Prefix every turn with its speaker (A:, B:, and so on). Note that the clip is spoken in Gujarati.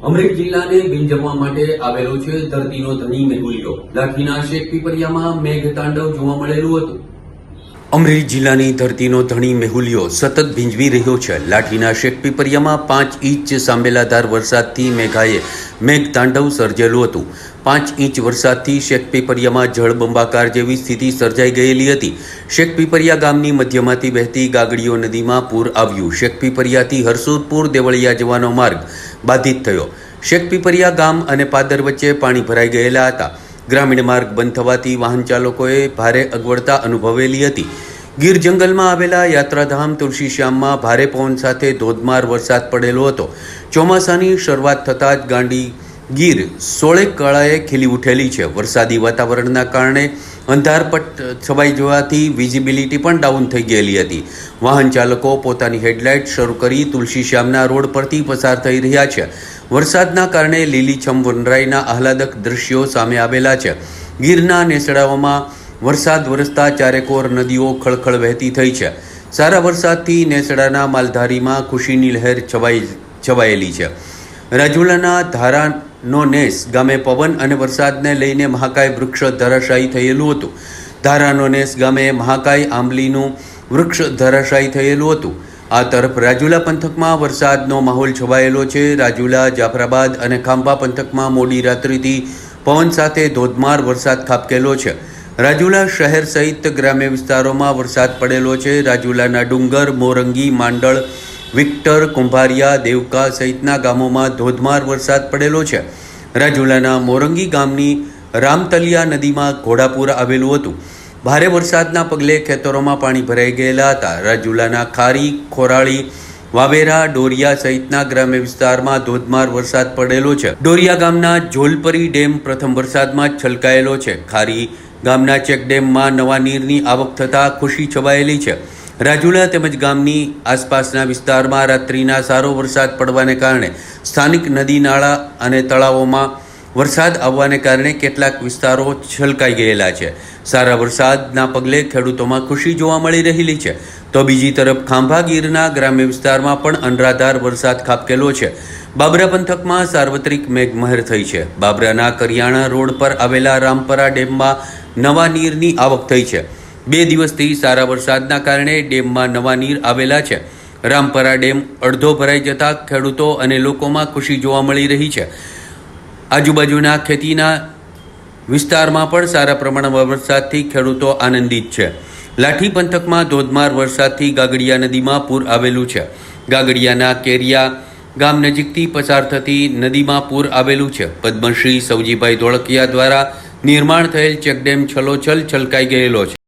A: અમરેલી જિલ્લાને જમવા માટે આવેલો છે ધરતીનો ધણી મેહુલિયો લાઠીના શેખ પીપરિયામાં મેઘ તાંડવ જોવા મળેલું હતું. અમરેલી જિલ્લાની ધરતીનો ધણી મેહુલિયો સતત ભીંજવી રહ્યો છે. લાઠીના શેખ પીપરિયામાં પાંચ ઇંચ સાંબેલાધાર વરસાદથી મેઘાએ મેઘતાંડવ સર્જેલું હતું. પાંચ ઇંચ વરસાદથી શેખ પીપરિયામાં જળબંબાકાર જેવી સ્થિતિ સર્જાઈ ગયેલી હતી. શેખ પીપરિયા ગામની મધ્યમાંથી વહેતી ગાગડીઓ નદીમાં પૂર આવ્યું. શેખ પીપરિયાથી હરસોદપુર દેવળિયા જવાનો માર્ગ બાધિત થયો. શેખ પીપરિયા ગામ અને પાદર વચ્ચે પાણી ભરાઈ ગયેલા હતા. ગ્રામીણ માર્ગ બંધ થવાથી વાહન ચાલકોએ ભારે અગવડતા અનુભવેલી હતી. ગીર જંગલમાં આવેલા યાત્રાધામ તુલસીશ્યામમાં ભારે પવન સાથે ધોધમાર વરસાદ પડેલો હતો. ચોમાસાની શરૂઆત થતાં જ ગાંડી ગીર સોળે કળાએ ખીલી ઉઠેલી છે. વરસાદી વાતાવરણના કારણે અંધારપટ છવાઈ જવાથી વિઝિબિલિટી પણ ડાઉન થઈ ગયેલી હતી. વાહન ચાલકો પોતાની હેડલાઇટ શરૂ કરી તુલસીશ્યામના રોડ પરથી પસાર થઈ રહ્યા છે. વરસાદના કારણે લીલીછમ વનરાઈના આહલાદક દ્રશ્યો સામે આવેલા છે. ગીરના નેસડાઓમાં વરસાદ વરસતા ચારેકોર નદીઓ ખળખળ વહેતી થઈ છે. સારા વરસાદથી નેસડાના માલધારીમાં ખુશીની લહેર છવાઈ, છવાયેલી છે. રાજુલાના ધારાનો નેસ. ગામે પવન અને વરસાદને લઈને મહાકાય વૃક્ષ ધરાશાયી થયેલું હતું. ધારાનો નેસ ગામે મહાકાય આંબલીનું વૃક્ષ ધરાશાયી થયેલું હતું. આ તરફ રાજુલા પંથકમાં વરસાદનો માહોલ છવાયેલો છે. રાજુલા, જાફરાબાદ અને ખાંભા પંથકમાં મોડી રાત્રિથી પવન સાથે ધોધમાર વરસાદ ખાબકેલો છે. રાજુલા શહેર સહિત ગ્રામ્ય વિસ્તારોમાં વરસાદ પડેલો છે. રાજુલાના ડુંગર, મોરંગી, માંડળ વિક્ટર કુંભારિયા દેવકા સહિતના ગામોમાં ધોધમાર વરસાદ પડેલો છે. રાજુલાના મોરંગી ગામની રામતલિયા નદીમાં ઘોડાપુર આવેલું હતું. ભારે વરસાદના પગલે ખેતરોમાં પાણી ભરાઈ ગયેલા હતા. રાજુલાના ખારી, ખોરાળી, વાવેરા, ડોરિયા સહિતના ગ્રામ્ય વિસ્તારમાં ધોધમાર વરસાદ પડેલો છે. ડોરિયા ગામના જોલપરી ડેમ પ્રથમ વરસાદમાં છલકાયેલો છે. ખારી ગામના ચેકડેમમાં નવા નીરની આવક થતાં ખુશી છવાયેલી છે. રાજુલા તેમજ ગામની આસપાસના વિસ્તારમાં રાત્રિના સારો વરસાદ પડવાને કારણે સ્થાનિક નદી, નાળા અને તળાવોમાં વરસાદ આવવાને કારણે કેટલાક વિસ્તારો છલકાઈ ગયેલા છે. સારા વરસાદના પગલે ખેડૂતોમાં ખુશી જોવા મળી રહેલી છે. તો બીજી તરફ ખાંભા ગીરના ગ્રામ્ય વિસ્તારમાં પણ અનરાધાર વરસાદ ખાબકેલો છે. બાબરા પંથકમાં સાર્વત્રિક મેઘમહેર થઈ છે. બાબરાના કરિયાણા રોડ પર આવેલા રામપરા ડેમમાં નવા નીરની આવક થઈ છે. બે દિવસથી સારા વરસાદના કારણે ડેમમાં નવા નીર આવેલા છે. રામપરા ડેમ અડધો ભરાઈ જતા ખેડૂતો અને લોકોમાં ખુશી જોવા મળી રહી છે. આજુબાજુના ખેતીના વિસ્તારમાં પણ સારા પ્રમાણમાં વરસાદથી ખેડૂતો આનંદિત છે. લાઠી પંથકમાં ધોધમાર વરસાદથી ગાગડિયા નદીમાં પૂર આવેલું છે. ગાગડિયાના કેરિયા ગામ નજીકથી પસાર થતી નદીમાં પૂર આવેલું છે. પદ્મશ્રી સૌજીભાઈ ધોળકિયા દ્વારા નિર્માણ થયેલ ચેકડેમ છલોછલ છલકાઈ ગયેલો છે.